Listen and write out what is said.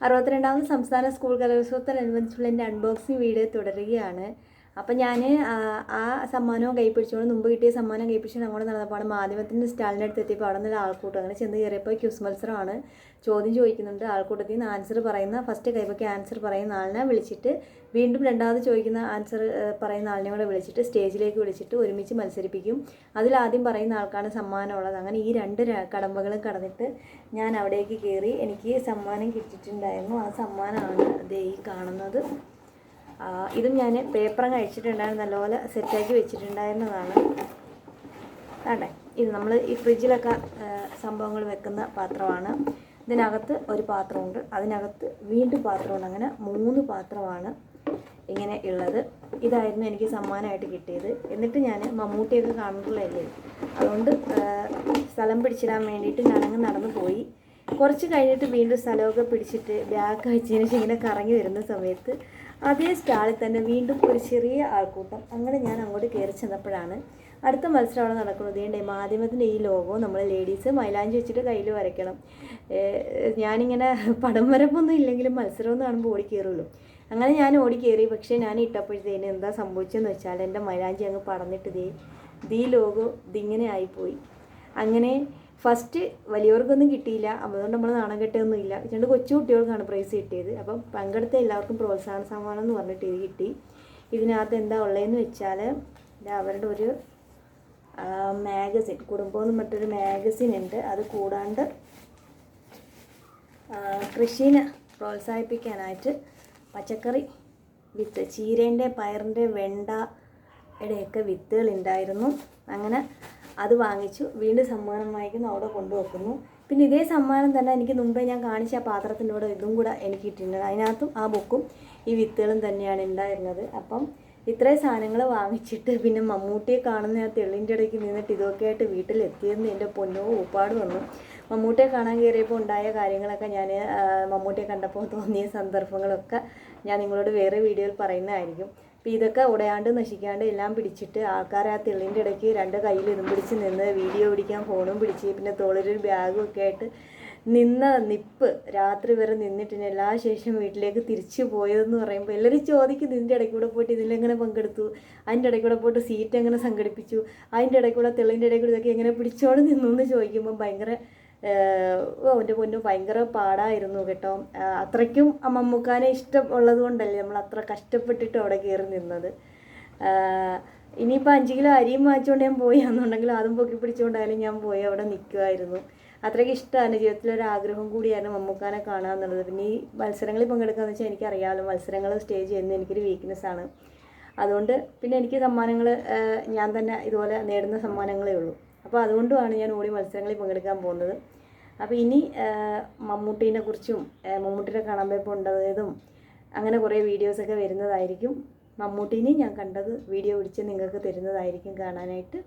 അറുപത്തിരണ്ടാമത് സംസ്ഥാന സ്കൂൾ കലോത്സവത്തോടനുബന്ധിച്ചുള്ള എന്റെ unboxing video തുടരുകയാണ്. അപ്പം ഞാൻ ആ സമ്മാനവും കൈപ്പിടിച്ചുകൊണ്ട് മുമ്പ് കിട്ടിയ സമ്മാനം കൈപ്പിടിച്ചുകൊണ്ട് അങ്ങോട്ട് നടന്നപ്പോൾ മാധ്യമത്തിന്റെ സ്റ്റാളിന്റെ എത്തിയപ്പോൾ അവിടെ നിന്നൊരു ആൾക്കൂട്ടം അങ്ങനെ ചെന്ന് കയറിയപ്പോൾ ക്യൂസ് മത്സരമാണ്. ചോദ്യം ചോദിക്കുന്നുണ്ട്. ആൾക്കൂട്ടത്തിൽ നിന്ന് ആൻസർ പറയുന്ന ഫസ്റ്റ് കൈപ്പൊക്കെ ആൻസർ പറയുന്ന ആളിനെ വിളിച്ചിട്ട് വീണ്ടും രണ്ടാമത് ചോദിക്കുന്ന ആൻസർ പറയുന്ന ആളിനെ കൂടെ വിളിച്ചിട്ട് സ്റ്റേജിലേക്ക് വിളിച്ചിട്ട് ഒരുമിച്ച് മത്സരിപ്പിക്കും. അതിലാദ്യം പറയുന്ന ആൾക്കാണ് സമ്മാനമുള്ളത്. അങ്ങനെ ഈ രണ്ട് കടമ്പകളും കടന്നിട്ട് ഞാൻ അവിടേക്ക് കയറി എനിക്ക് സമ്മാനം കിട്ടിയിട്ടുണ്ടായിരുന്നു. ആ സമ്മാനമാണ് ദേ ഈ കാണുന്നത്. ഇതും ഞാൻ പേപ്പറും കഴിച്ചിട്ടുണ്ടായിരുന്നു നല്ലപോലെ സെറ്റാക്കി വെച്ചിട്ടുണ്ടായിരുന്നതാണ്. അതെ ഇത് നമ്മൾ ഈ ഫ്രിഡ്ജിലൊക്കെ സംഭവങ്ങൾ വെക്കുന്ന പാത്രമാണ്. ഇതിനകത്ത് ഒരു പാത്രമുണ്ട്. അതിനകത്ത് വീണ്ടും പാത്രമുണ്ട്. അങ്ങനെ മൂന്ന് പാത്രമാണ് ഇങ്ങനെ ഉള്ളത്. ഇതായിരുന്നു എനിക്ക് സമ്മാനമായിട്ട് കിട്ടിയത്. എന്നിട്ട് ഞാൻ മമ്മൂട്ടിയൊക്കെ കാണുമ്പോഴല്ലേ അതുകൊണ്ട് സ്ഥലം പിടിച്ചിടാൻ വേണ്ടിയിട്ട് ഞാനങ്ങ് നടന്നു പോയി കുറച്ച് കഴിഞ്ഞിട്ട് വീണ്ടും സ്ഥലമൊക്കെ പിടിച്ചിട്ട് ബാഗ് വെച്ചതിന് ശേഷം ഇങ്ങനെ കറങ്ങി വരുന്ന സമയത്ത് അതേ സ്റ്റാളിൽ തന്നെ വീണ്ടും ഒരു ചെറിയ ആൾക്കൂട്ടം. അങ്ങനെ ഞാൻ അങ്ങോട്ട് കയറി ചെന്നപ്പോഴാണ് അടുത്ത മത്സരം അവിടെ നടക്കുന്നത്. ഈ മാധ്യമത്തിന്റെ ഈ ലോഗോ നമ്മൾ ലേഡീസ് മൈലാഞ്ചി വെച്ചിട്ട് കയ്യിൽ വരയ്ക്കണം. ഞാനിങ്ങനെ പടം വരപ്പൊന്നും ഇല്ലെങ്കിലും മത്സരമൊന്നും കാണുമ്പോൾ ഓടി കയറുള്ളൂ അങ്ങനെ ഞാൻ ഓടി കയറി പക്ഷേ ഞാൻ ഇട്ടപ്പോഴത്തേന് എന്താ സംഭവിച്ചതെന്ന് വെച്ചാൽ എന്റെ മൈലാഞ്ചി അങ്ങ് പടന്നിട്ട് ദേ ദീ ലോഗോ ഇതിങ്ങനെ ആയിപ്പോയി. അങ്ങനെ ഫസ്റ്റ് വലിയവർക്കൊന്നും കിട്ടിയില്ല അതുകൊണ്ട് നമ്മൾ നാണം കെട്ടൊന്നും ഇല്ല രണ്ട് കൊച്ചു കുട്ടികൾക്കാണ് പ്രൈസ് കിട്ടിയത്. അപ്പം പങ്കെടുത്ത എല്ലാവർക്കും പ്രോത്സാഹന സമ്മാനം എന്ന് പറഞ്ഞിട്ട് ഇത് കിട്ടി. ഇതിനകത്ത് എന്താ ഉള്ളതെന്ന് വെച്ചാൽ അവരുടെ ഒരു മാഗസിൻ കുടുംബം എന്ന് പറഞ്ഞിട്ടൊരു മാഗസിൻ ഉണ്ട്. അത് കൂടാണ്ട് കൃഷിനെ പ്രോത്സാഹിപ്പിക്കാനായിട്ട് പച്ചക്കറി വിത്ത് ചീരേന്റെ പയറിന്റെ വെണ്ട ഇടയൊക്കെ വിത്തുകൾ ഉണ്ടായിരുന്നു. അങ്ങനെ അത് വാങ്ങിച്ചു. വീണ്ടും സമ്മാനം വാങ്ങിക്കുന്നു. അവിടെ കൊണ്ടുവെക്കുന്നു. പിന്നെ ഇതേ സമ്മാനം തന്നെ എനിക്ക് മുമ്പേ ഞാൻ കാണിച്ച ആ പാത്രത്തിന്റെ ഇതും കൂടെ എനിക്ക് കിട്ടിയിട്ടുണ്ട്. അതിനകത്തും ആ ബുക്കും ഈ വിത്തുകളും തന്നെയാണ് ഉണ്ടായിരുന്നത്. അപ്പം ഇത്രയും സാധനങ്ങൾ വാങ്ങിച്ചിട്ട് പിന്നെ മമ്മൂട്ടിയെ കാണുന്ന ആ തെളിന്റെ ഇടയ്ക്ക് നിന്നിട്ട് ഇതൊക്കെ ആയിട്ട് വീട്ടിലെത്തിയെന്ന് എന്റെ പൊന്നോ ഊപ്പാട് വന്നു. മമ്മൂട്ടിയെ കാണാൻ കയറിയപ്പോൾ ഉണ്ടായ കാര്യങ്ങളൊക്കെ ഞാൻ മമ്മൂട്ടിയെ കണ്ടപ്പോൾ തോന്നിയ സന്ദർഭങ്ങളൊക്കെ ഞാൻ നിങ്ങളോട് വേറെ വീഡിയോയിൽ പറയുന്നതായിരിക്കും. അപ്പോൾ ഇതൊക്കെ ഉടയാണ്ട് നശിക്കാണ്ട് എല്ലാം പിടിച്ചിട്ട് ആൾക്കാർ ആ തെളിന്റെ ഇടയ്ക്ക് രണ്ട് കയ്യിൽ ഇതും പിടിച്ച് നിന്ന് വീഡിയോ പിടിക്കാൻ ഫോണും പിടിച്ച് പിന്നെ തോളിലൊരു ബാഗും ഒക്കെ ആയിട്ട് നിന്ന നിപ്പ് രാത്രി വരെ നിന്നിട്ട് എല്ലാ ശേഷം വീട്ടിലേക്ക് തിരിച്ചു പോയതെന്ന് പറയുമ്പോൾ എല്ലാവരും ചോദിക്കും ഇതിന്റെ ഇടയ്ക്ക് കൂടെ പോയിട്ട് ഇതിലെങ്ങനെ പങ്കെടുത്തു? അതിന്റെ ഇടയ്ക്ക് കൂടെ പോയിട്ട് സീറ്റ് എങ്ങനെ സംഘടിപ്പിച്ചു? അതിന്റെ ഇടയ്ക്ക് കൂടെ തെളിന്റെ ഇടയ്ക്ക് കൂടെ ഇതൊക്കെ എങ്ങനെ പിടിച്ചോണ്ട് നിന്നു? എന്ന് ചോദിക്കുമ്പോൾ ഭയങ്കര എന്റെ പൊന്നു ഭയങ്കര പാടായിരുന്നു കേട്ടോ. അത്രയ്ക്കും ആ മമ്മൂക്കാനെ ഇഷ്ടമുള്ളത് കൊണ്ടല്ലേ നമ്മൾ അത്ര കഷ്ടപ്പെട്ടിട്ട് അവിടെ കയറി നിന്നത്. ഇനിയിപ്പോൾ അഞ്ച് കിലോ അരിയും വാങ്ങിച്ചുകൊണ്ട് ഞാൻ പോയി. എന്നുണ്ടെങ്കിൽ അതും പൊക്കി പിടിച്ചുകൊണ്ടായാലും ഞാൻ പോയി അവിടെ നിൽക്കുമായിരുന്നു അത്രയ്ക്ക് ഇഷ്ടമാണ് ജീവിതത്തിലൊരാഗ്രഹം കൂടിയായിരുന്നു മമ്മൂക്കാനെ കാണുക എന്നുള്ളത്. പിന്നെ ഈ മത്സരങ്ങളിൽ പങ്കെടുക്കുകയെന്ന് വെച്ചാൽ എനിക്കറിയാമല്ലോ മത്സരങ്ങൾ സ്റ്റേജ് ചെയ്യുന്ന എനിക്കൊരു വീക്ക്നെസ് ആണ്. അതുകൊണ്ട് പിന്നെ എനിക്ക് സമ്മാനങ്ങൾ ഞാൻ തന്നെ ഇതുപോലെ നേടുന്ന സമ്മാനങ്ങളേ ഉള്ളൂ. അപ്പോൾ അതുകൊണ്ടുമാണ് ഞാൻ ഓടി മത്സരങ്ങളിൽ പങ്കെടുക്കാൻ പോകുന്നത്. അപ്പോൾ ഇനി മമ്മൂട്ടീനെ കുറിച്ചും മമ്മൂട്ടീനെ കാണാൻ പോയപ്പോൾ ഉണ്ടായതും അങ്ങനെ കുറേ വീഡിയോസൊക്കെ വരുന്നതായിരിക്കും. മമ്മൂട്ടീനെ ഞാൻ കണ്ടത് വീഡിയോ പിടിച്ച് നിങ്ങൾക്ക് തരുന്നതായിരിക്കും കാണാനായിട്ട്.